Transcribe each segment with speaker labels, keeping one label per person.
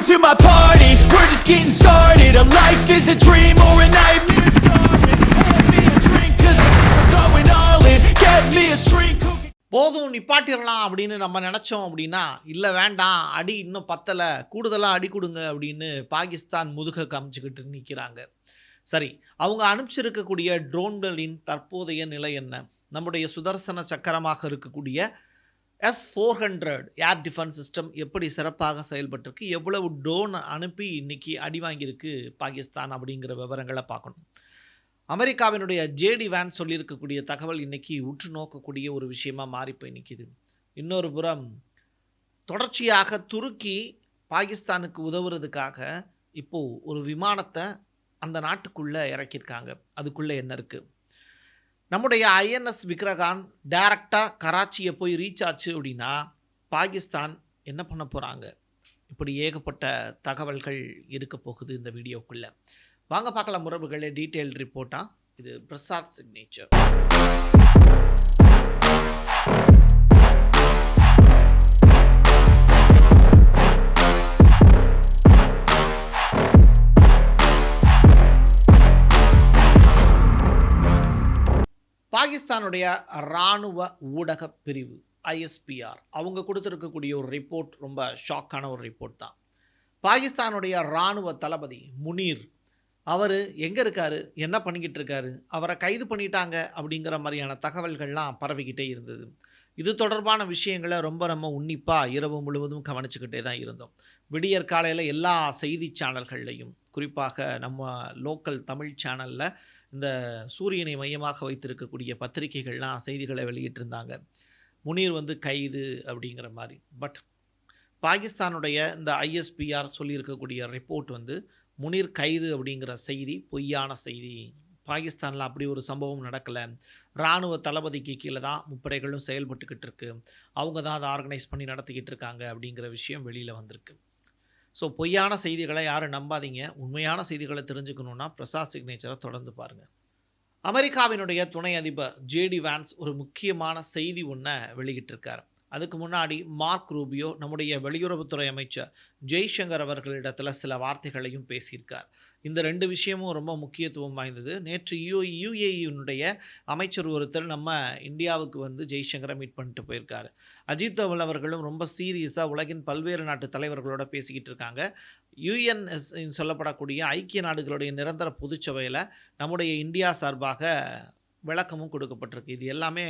Speaker 1: Welcome to my party, we're just getting started. A life is a dream or a nightmare scarring Hand me a drink cause I'm going all in. Get me a shrink
Speaker 2: போதும் நிப்பாட்டிடலாம் அப்படின்னு நம்ம நினச்சோம் அப்படின்னா இல்லை வேண்டாம். அடி இன்னும் பத்தலை. கூடுதலாக அடி கொடுங்க அப்படின்னு பாகிஸ்தான் முதுக காமிச்சுக்கிட்டு நிற்கிறாங்க சரி அவங்க அனுப்பிச்சிருக்கக்கூடிய ட்ரோன்களின் தற்போதைய நிலை என்ன? நம்முடைய சுதர்சன சக்கரமாக இருக்கக்கூடிய S four hundred air defence system எப்படி சிறப்பாக செயல்பட்டிருக்கு எவ்வளவு ட்ரோன் அனுப்பி இன்னைக்கு அடி வாங்கியிருக்கு பாகிஸ்தான் அப்படிங்கிற விவரங்களை பார்க்கணும். அமெரிக்காவினுடைய ஜேடி வேன் சொல்லியிருக்கக்கூடிய தகவல் இன்றைக்கி உற்று நோக்கக்கூடிய ஒரு விஷயமா மாறி போய் நிற்கிது இன்னொரு புறம் தொடர்ச்சியாக துருக்கி பாகிஸ்தானுக்கு உதவுறதுக்காக இப்போது ஒரு விமானத்தை அந்த நாட்டுக்குள்ளே இறக்கியிருக்காங்க. அதுக்குள்ளே என்ன இருக்குது நம்முடைய ஐஎன்எஸ் விக்ரகாந்த் டைரக்டாக கராச்சியை போய் ரீச் ஆச்சு அப்படின்னா பாகிஸ்தான் என்ன பண்ண போகிறாங்க இப்படி ஏகப்பட்ட தகவல்கள் இருக்க போகுது இந்த வீடியோக்குள்ளே. வாங்க பார்க்கலாம் உறவுகளே டீட்டெயில் ரிப்போர்ட்டாக இது பிரசாத் சிக்னேச்சர் பாகிஸ்தானுடைய இராணுவ ஊடக பிரிவு ஐஎஸ்பிஆர் அவங்க கொடுத்துருக்கக்கூடிய ஒரு ரிப்போர்ட் ரொம்ப ஷாக்கான ஒரு ரிப்போர்ட் தான். பாகிஸ்தானுடைய இராணுவ தளபதி முனீர் அவர் எங்கே இருக்கார்? என்ன பண்ணிக்கிட்டு இருக்காரு? அவரை கைது பண்ணிட்டாங்க அப்படிங்கிற மாதிரியான தகவல்கள்லாம் பரவிக்கிட்டே இருந்தது. இது தொடர்பான விஷயங்களை ரொம்ப நம்ம உன்னிப்பாக இரவு முழுவதும் கவனிச்சுக்கிட்டே தான் இருந்தோம். விடியற் காலையில் எல்லா செய்தி சேனல்கள்லையும் குறிப்பாக நம்ம லோக்கல் தமிழ் சேனலில் இந்த சூரியனை மையமாக வைத்திருக்கக்கூடிய பத்திரிகைகள்லாம் செய்திகளை வெளியிட்டிருந்தாங்க. முனீர் வந்து கைது அப்படிங்கிற மாதிரி. பட் பாகிஸ்தானுடைய இந்த ஐஎஸ்பிஆர் சொல்லியிருக்கக்கூடிய ரிப்போர்ட் வந்து முனீர் கைது அப்படிங்கிற செய்தி பொய்யான செய்தி. பாகிஸ்தானில் அப்படி ஒரு சம்பவம் நடக்கலை. இராணுவ தளபதிக்கு கீழே தான் முப்படைகளும் செயல்பட்டுக்கிட்டு இருக்கு. அவங்க தான் அதை ஆர்கனைஸ் பண்ணி நடத்திக்கிட்டு இருக்காங்க அப்படிங்கிற விஷயம் வெளியில் வந்திருக்கு. ஸோ பொய்யான செய்திகளை யாரும் நம்பாதீங்க? உண்மையான செய்திகளை தெரிஞ்சுக்கணுன்னா பிரசாத் சிக்னேச்சரை தொடர்ந்து பாருங்கள் அமெரிக்காவினுடைய துணை அதிபர் ஜேடி வான்ஸ் ஒரு முக்கியமான செய்தி ஒன்றை வெளியிட்டிருக்கார். அதுக்கு முன்னாடி மார்க் ரூபியோ நம்முடைய வெளியுறவுத்துறை அமைச்சர் ஜெய்சங்கர் அவர்களிடத்தில் சில வார்த்தைகளையும் பேசியிருக்கார். இந்த ரெண்டு விஷயமும் ரொம்ப முக்கியத்துவம் வாய்ந்தது. நேற்று யூ யுஏஇனுடைய அமைச்சர் ஒருத்தர் நம்ம இந்தியாவுக்கு வந்து ஜெய்சங்கரை மீட் பண்ணிட்டு போயிருக்காரு. அஜித் தவல் அவர்களும் ரொம்ப சீரியஸாக உலகின் பல்வேறு நாட்டு தலைவர்களோட பேசிக்கிட்டு இருக்காங்க. யுஎன்எஸ் சொல்லப்படக்கூடிய ஐக்கிய நாடுகளுடைய நிரந்தர பொதுச்சபையில் நம்முடைய இந்தியா சார்பாக விளக்கமும் கொடுக்கப்பட்டிருக்கு. இது எல்லாமே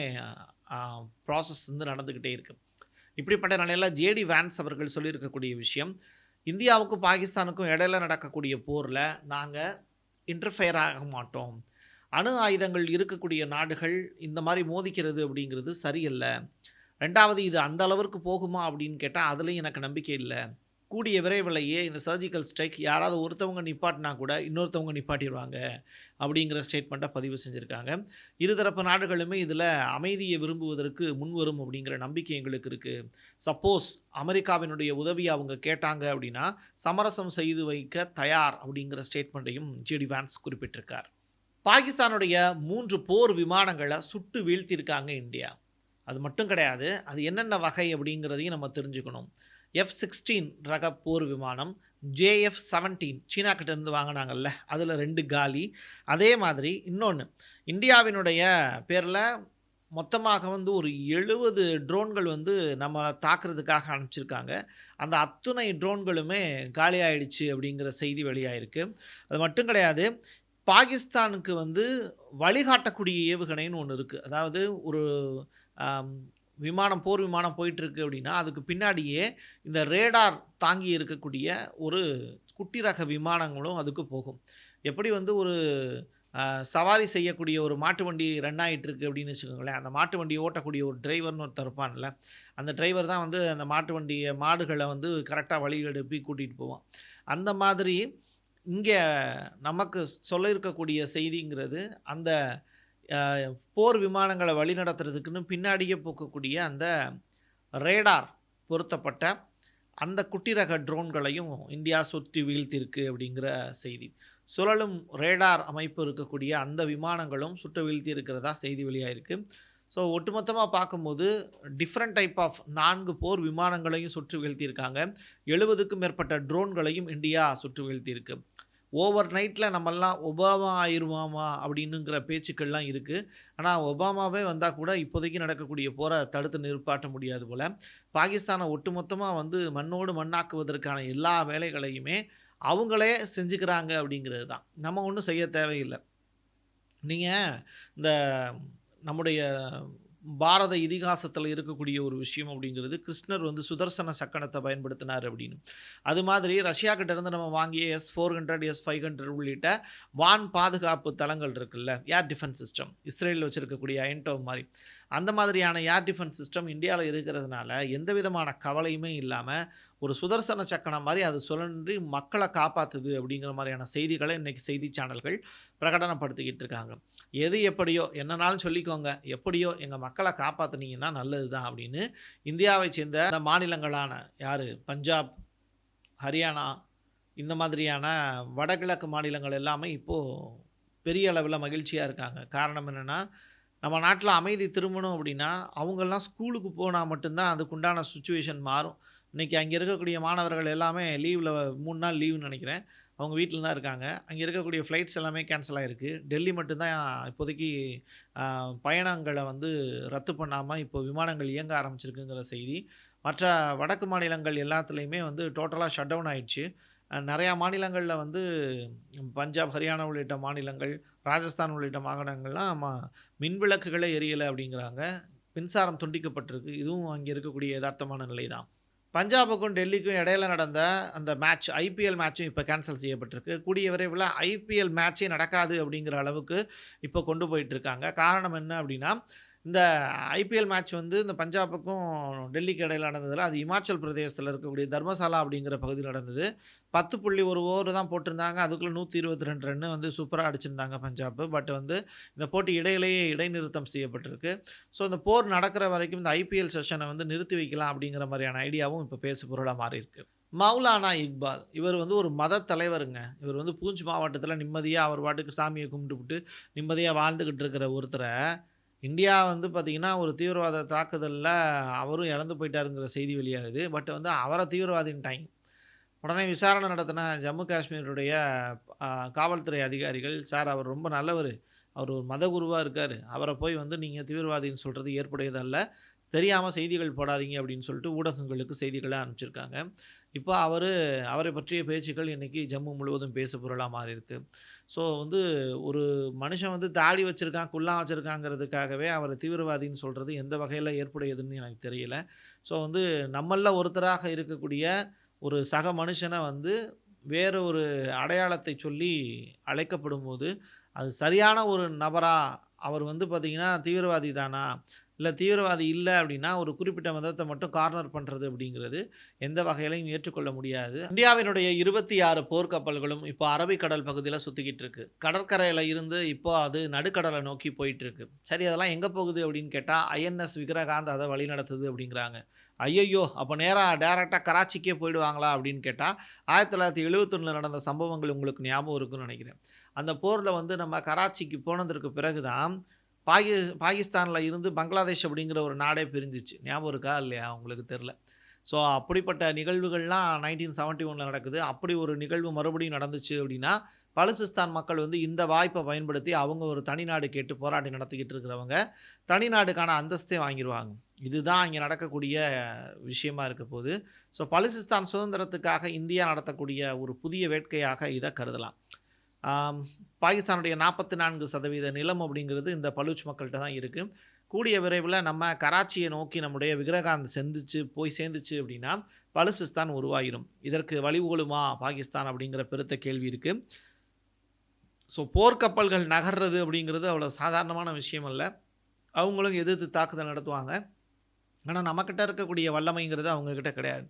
Speaker 2: ப்ராசஸ் வந்து நடந்துக்கிட்டே இருக்குது இப்படிப்பட்ட நிலையில் ஜேடி வேன்ஸ் அவர்கள் சொல்லியிருக்கக்கூடிய விஷயம் இந்தியாவுக்கும் பாகிஸ்தானுக்கும் இடையில நடக்கக்கூடிய போரில் நாங்கள் இன்டர்ஃபயர் ஆக மாட்டோம். அணு ஆயுதங்கள் இருக்கக்கூடிய நாடுகள் இந்த மாதிரி மோதிக்கிறது அப்படிங்கிறது சரியில்லை. ரெண்டாவது இது அந்த அளவிற்கு போகுமா அப்படின்னு கேட்டால் அதுலேயும் எனக்கு நம்பிக்கை இல்லை. கூடிய விரைவிலேயே இந்த சர்ஜிக்கல் ஸ்ட்ரைக் யாராவது ஒருத்தவங்க நிப்பாட்டினா கூட இன்னொருத்தவங்க நிப்பாட்டிடுவாங்க அப்படிங்கிற ஸ்டேட்மெண்ட்டை பதிவு செஞ்சுருக்காங்க. இருதரப்பு நாடுகளுமே இதில் அமைதியை விரும்புவதற்கு முன்வரும் அப்படிங்கிற நம்பிக்கை எங்களுக்கு இருக்குது சப்போஸ் அமெரிக்காவினுடைய உதவியை அவங்க கேட்டாங்க அப்படின்னா சமரசம் செய்து வைக்க தயார் அப்படிங்கிற ஸ்டேட்மெண்ட்டையும் ஜிடி வான்ஸ் குறிப்பிட்டிருக்கார். பாகிஸ்தானுடைய மூன்று போர் விமானங்களை சுட்டு வீழ்த்தியிருக்காங்க இந்தியா. அது மட்டும் கிடையாது அது என்னென்ன வகை அப்படிங்கிறதையும் நம்ம தெரிஞ்சுக்கணும். எஃப் சிக்ஸ்டீன் ரக போர் விமானம் ஜேஎஃப் செவன்டீன் சீனா கிட்டேருந்து வாங்கினாங்கல்ல அதில் ரெண்டு காலி. அதே மாதிரி இன்னொன்று இந்தியாவினுடைய பேரில் மொத்தமாக வந்து ஒரு எழுபது ட்ரோன்கள் வந்து நம்ம தாக்குறதுக்காக அனுப்பிச்சிருக்காங்க. அந்த அத்துணை ட்ரோன்களுமே காலியாயிடுச்சு அப்படிங்கிற செய்தி வெளியாயிருக்கு. அது மட்டும் கிடையாது பாகிஸ்தானுக்கு வந்து வழிகாட்டக்கூடிய ஏவுகணைன்னு ஒன்று இருக்குது அதாவது ஒரு விமானம் போர் விமானம் போயிட்டுருக்கு அப்படின்னா அதுக்கு பின்னாடியே இந்த ரேடார் தாங்கி இருக்கக்கூடிய ஒரு குட்டி ரக விமானங்களும் அதுக்கு போகும். எப்படி வந்து ஒரு சவாரி செய்யக்கூடிய ஒரு மாட்டு வண்டி ரன் ஆகிட்டுருக்கு அப்படின்னு வச்சுக்கோங்களேன் அந்த மாட்டு வண்டியை ஓட்டக்கூடிய ஒரு டிரைவர்னு ஒருத்தர் இருப்பான்ல அந்த டிரைவர் தான் வந்து அந்த மாட்டு வண்டியை மாடுகளை வந்து கரெக்டாக வழி எடுப்பி கூட்டிகிட்டு போவான். அந்த மாதிரி இங்கே நமக்கு சொல்ல இருக்கக்கூடிய செய்திங்கிறது அந்த போர் விமானங்களை வழிநடத்துறதுக்குன்னு பின்னாடியே போக்கக்கூடிய அந்த ரேடார் பொருத்தப்பட்ட அந்த குட்டி ரக ட்ரோன்களையும் இந்தியா சுற்றி வீழ்த்திருக்கு அப்படிங்கிற செய்தி. சுழலும் ரேடார் அமைப்பு இருக்கக்கூடிய அந்த விமானங்களும் சுட்டு வீழ்த்தி இருக்கிறதா செய்தி வெளியாயிருக்கு. ஸோ ஒட்டுமொத்தமாக பார்க்கும்போது டிஃப்ரெண்ட் டைப் ஆஃப் நான்கு போர் விமானங்களையும் சுற்று வீழ்த்தியிருக்காங்க. எழுபதுக்கும் மேற்பட்ட ட்ரோன்களையும் இந்தியா சுற்று வீழ்த்தியிருக்கு. ஓவர் நைட்டில் நம்மெல்லாம் ஒபாமா ஆயிடுவாமா அப்படின்னுங்கிற பேச்சுக்கள்லாம் இருக்குது ஆனால் ஒபாமாவே வந்தால் கூட இப்போதைக்கு நடக்கக்கூடிய போரை தடுத்து நிற்பாட்ட முடியாது போல். பாகிஸ்தானை ஒட்டுமொத்தமாக வந்து மண்ணோடு மண்ணாக்குவதற்கான எல்லா வேலைகளையுமே அவங்களே செஞ்சுக்கிறாங்க அப்படிங்கிறது தான். நம்ம ஒன்றும் செய்ய தேவையில்லை. நீங்கள் இந்த நம்முடைய பாரத இதிகாசத்தில் இருக்கக்கூடிய ஒரு விஷயம் அப்படிங்கிறது கிருஷ்ணர் வந்து சுதர்சன சக்கனத்தை பயன்படுத்தினார் அப்படின்னு. அது மாதிரி ரஷ்யா கிட்டேருந்து நம்ம வாங்கிய S four hundred S five hundred உள்ளிட்ட வான் பாதுகாப்பு தளங்கள் இருக்குல்ல ஏர் டிஃபென்ஸ் சிஸ்டம் இஸ்ரேலில் வச்சுருக்கக்கூடிய அயன்டோ மாதிரி. அந்த மாதிரியான ஏர் டிஃபென்ஸ் சிஸ்டம் இந்தியாவில் இருக்கிறதுனால எந்த விதமான கவலையுமே இல்லாமல் ஒரு சுதர்சன சக்கரம் மாதிரி அது சுழன்றி மக்களை காப்பாற்றுது அப்படிங்கிற மாதிரியான செய்திகளை இன்றைக்கி செய்தி சேனல்கள் பிரகடனப்படுத்திக்கிட்டு இருக்காங்க. எது எப்படியோ என்னன்னாலும் சொல்லிக்கோங்க. எப்படியோ எங்கள் மக்களை காப்பாற்றுனீங்கன்னா நல்லது தான் அப்படின்னு இந்தியாவை சேர்ந்த அந்த மாநிலங்களான யார்? பஞ்சாப் ஹரியானா இந்த மாதிரியான வடகிழக்கு மாநிலங்கள் எல்லாமே இப்போது பெரிய அளவில் மகிழ்ச்சியாக இருக்காங்க. காரணம் என்னென்னா நம்ம நாட்டில் அமைதி திரும்பணும் அப்படின்னா அவங்கெல்லாம் ஸ்கூலுக்கு போனால் மட்டும்தான் அதுக்குண்டான சுச்சுவேஷன் மாறும். இன்றைக்கி அங்கே இருக்கக்கூடிய மாணவர்கள் எல்லாமே லீவில் மூணு நாள் லீவுன்னு நினைக்கிறேன். அவங்க வீட்டில் தான் இருக்காங்க. அங்கே இருக்கக்கூடிய ஃப்ளைட்ஸ் எல்லாமே கேன்சல் ஆகிருக்கு டெல்லி மட்டும்தான் இப்போதைக்கு பயணங்களை வந்து ரத்து பண்ணாமல் இப்போ விமானங்கள் இயங்க ஆரம்பிச்சிருக்குங்கிற செய்தி. மற்ற வடக்கு மாநிலங்கள் எல்லாத்துலேயுமே வந்து டோட்டலாக ஷட் டவுன் ஆயிடுச்சு. நிறையா மாநிலங்களில் வந்து பஞ்சாப் ஹரியானா உள்ளிட்ட மாநிலங்கள் ராஜஸ்தான் உள்ளிட்ட மாகாணங்கள்லாம் ம- மின் எரியலை அப்படிங்கிறாங்க. மின்சாரம் துண்டிக்கப்பட்டிருக்கு. இதுவும் அங்கே இருக்கக்கூடிய யதார்த்தமான நிலை தான் பஞ்சாபுக்கும் டெல்லிக்கும் இடையில நடந்த அந்த மேட்ச் ஐபிஎல் மேட்சும் இப்போ கேன்சல் செய்யப்பட்டிருக்கு. கூடிய விரைவில் ஐபிஎல் மேட்ச்சே நடக்காது அப்படிங்கிற அளவுக்கு இப்போ கொண்டு போயிட்டுருக்காங்க காரணம் என்ன அப்படின்னா இந்த ஐபிஎல் மேட்ச் வந்து இந்த பஞ்சாபுக்கும் டெல்லிக்கு இடையில் நடந்ததில் அது இமாச்சல் பிரதேசத்தில் இருக்கக்கூடிய தர்மசாலா அப்படிங்கிற பகுதியில் நடந்தது. பத்து புள்ளி ஒரு ஓவர் தான் போட்டிருந்தாங்க. அதுக்குள்ளே நூற்றி இருபத்தி ரெண்டு ரன்னு வந்து சூப்பராக அடிச்சிருந்தாங்க பஞ்சாப். பட் வந்து இந்த போட்டி இடையிலேயே இடைநிறுத்தம் செய்யப்பட்டிருக்கு. ஸோ இந்த போர் நடக்கிற வரைக்கும் இந்த ஐபிஎல் செஷனை வந்து நிறுத்தி வைக்கலாம் அப்படிங்கிற மாதிரியான ஐடியாவும் இப்போ பேசு பொருளாக மாறி இருக்கு மௌலானா இக்பால் இவர் வந்து ஒரு மத தலைவருங்க. இவர் வந்து பூஞ்ச் மாவட்டத்தில் நிம்மதியாக அவர் பாட்டுக்கு சாமியை கும்பிட்டுவிட்டு நிம்மதியாக வாழ்ந்துக்கிட்டு இருக்கிற ஒருத்தரை இந்தியா வந்து பார்த்திங்கன்னா ஒரு தீவிரவாத தாக்குதலில் அவரும் இறந்து போயிட்டாருங்கிற செய்தி வெளியாகுது. பட் வந்து அவரை தீவிரவாதின்ட்டாங்க உடனே விசாரணை நடத்தின ஜம்மு காஷ்மீருடைய காவல்துறை அதிகாரிகள் சார் அவர் ரொம்ப நல்லவர். அவர் ஒரு மதகுருவாக இருக்கார். அவரை போய் வந்து நீங்கள் தீவிரவாதின்னு சொல்கிறது ஏற்புடையதல்ல. தெரியாமல் செய்திகள் போடாதீங்க அப்படின்னு சொல்லிட்டு ஊடகங்களுக்கு செய்திகளை அனுப்பிச்சிருக்காங்க. இப்போ அவர் அவரை பற்றிய பேச்சுக்கள் இன்றைக்கி ஜம்மு முழுவதும் பேசு பொருளாக மாறி இருக்குது ஸோ வந்து ஒரு மனுஷன் வந்து தாடி வச்சுருக்கான் குள்ளாக வச்சுருக்காங்கிறதுக்காகவே அவரை தீவிரவாதின்னு சொல்கிறது எந்த வகையில் ஏற்புடையதுன்னு எனக்கு தெரியல. ஸோ வந்து நம்மளில் ஒருத்தராக இருக்கக்கூடிய ஒரு சக மனுஷனை வந்து வேற ஒரு அடையாளத்தை சொல்லி அழைக்கப்படும் போது அது சரியான ஒரு நபரா அவர் வந்து பார்த்திங்கன்னா தீவிரவாதி தானா? இல்லை தீவிரவாதி இல்லை அப்படின்னா ஒரு குறிப்பிட்ட மதத்தை மட்டும் கார்னர் பண்ணுறது அப்படிங்கிறது எந்த வகையிலையும் ஏற்றுக்கொள்ள முடியாது. இந்தியாவினுடைய இருபத்தி ஆறு போர்க்கப்பல்களும் இப்போ அரபிக்கடல் பகுதியில் சுற்றிக்கிட்டு இருக்கு. கடற்கரையில் இருந்து இப்போ அது நடுக்கடலை நோக்கி போயிட்டுருக்கு சரி அதெல்லாம் எங்கே போகுது அப்படின்னு கேட்டால் ஐஎன்எஸ் விக்ரகாந்த் அதை வழி நடத்துது அப்படிங்கிறாங்க. ஐயையோ அப்போ நேராக டேரெக்டாக கராச்சிக்கே போயிடுவாங்களா அப்படின்னு கேட்டால் ஆயிரத்தி தொள்ளாயிரத்தி எழுபத்தொன்னில் நடந்த சம்பவங்கள் உங்களுக்கு ஞாபகம் இருக்குன்னு நினைக்கிறேன். அந்த போரில் வந்து நம்ம கராச்சிக்கு போனதற்கு பிறகு தான் பாகி பாகிஸ்தானில் இருந்து பங்களாதேஷ் அப்படிங்கிற ஒரு நாடே பிரிஞ்சிச்சு. ஞாபகம் இருக்கா? இல்லையா? உங்களுக்கு தெரில ஸோ அப்படிப்பட்ட நிகழ்வுகள்லாம் நைன்டீன் செவன்ட்டி ஒனில் நடக்குது. அப்படி ஒரு நிகழ்வு மறுபடியும் நடந்துச்சு அப்படின்னா பலுசிஸ்தான் மக்கள் வந்து இந்த வாய்ப்பை பயன்படுத்தி அவங்க ஒரு தனிநாடு கேட்டு போராட்டம் நடத்திக்கிட்டு இருக்கிறவங்க தனிநாடுக்கான அந்தஸ்தே வாங்கிடுவாங்க இதுதான் இங்கே நடக்கக்கூடிய விஷயமா இருக்க போது ஸோ பலுசிஸ்தான் சுதந்திரத்துக்காக இந்தியா நடத்தக்கூடிய ஒரு புதிய வேட்கையாக இதை கருதலாம். பாகிஸ்தானுடைய நாற்பத்தி நான்கு சதவீத நிலம் அப்படிங்கிறது இந்த பலூச் மக்கள்கிட்ட தான் இருக்குது கூடிய விரைவில் நம்ம கராச்சியை நோக்கி நம்முடைய விக்ரகாந்த் செந்துச்சு போய் சேர்ந்துச்சு அப்படின்னா பலுசிஸ்தான் உருவாகிடும் இதற்கு வழிகோலுமா பாகிஸ்தான் அப்படிங்கிற பெருத்த கேள்வி இருக்குது ஸோ போர்க்கப்பல்கள் நகர்றது அப்படிங்கிறது அவ்வளோ சாதாரணமான விஷயம் அல்ல. அவங்களும் எதிர்த்து தாக்குதல் நடத்துவாங்க. ஆனால் நம்மக்கிட்ட இருக்கக்கூடிய வல்லமைங்கிறது அவங்கக்கிட்ட கிடையாது.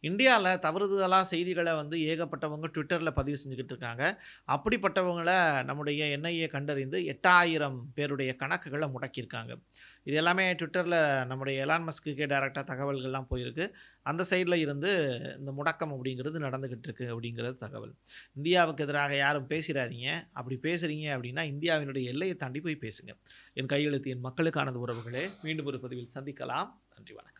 Speaker 2: இந்தியாவில் தவறுதலாக செய்திகளை வந்து ஏகப்பட்டவங்க ட்விட்டரில் பதிவு செஞ்சுக்கிட்டு இருக்காங்க. அப்படிப்பட்டவங்களை நம்முடைய என்ஐஏ கண்டறிந்து எட்டாயிரம் பேருடைய கணக்குகளை முடக்கியிருக்காங்க. இது எல்லாமே ட்விட்டரில் நம்முடைய எலான் மஸ்க்கு டைரெக்டாக தகவல்கள்லாம் போயிருக்கு. அந்த சைடில் இருந்து இந்த முடக்கம் அப்படிங்கிறது நடந்துக்கிட்டு இருக்கு அப்படிங்கிறது தகவல். இந்தியாவுக்கு எதிராக யாரும் பேசிடாதீங்க அப்படி பேசுகிறீங்க அப்படின்னா இந்தியாவினுடைய எல்லையை தாண்டி போய் பேசுங்க. என் கையெழுத்து என் மக்களுக்கானது உறவுகளே. மீண்டும் ஒரு பதிவில் சந்திக்கலாம். நன்றி வணக்கம்.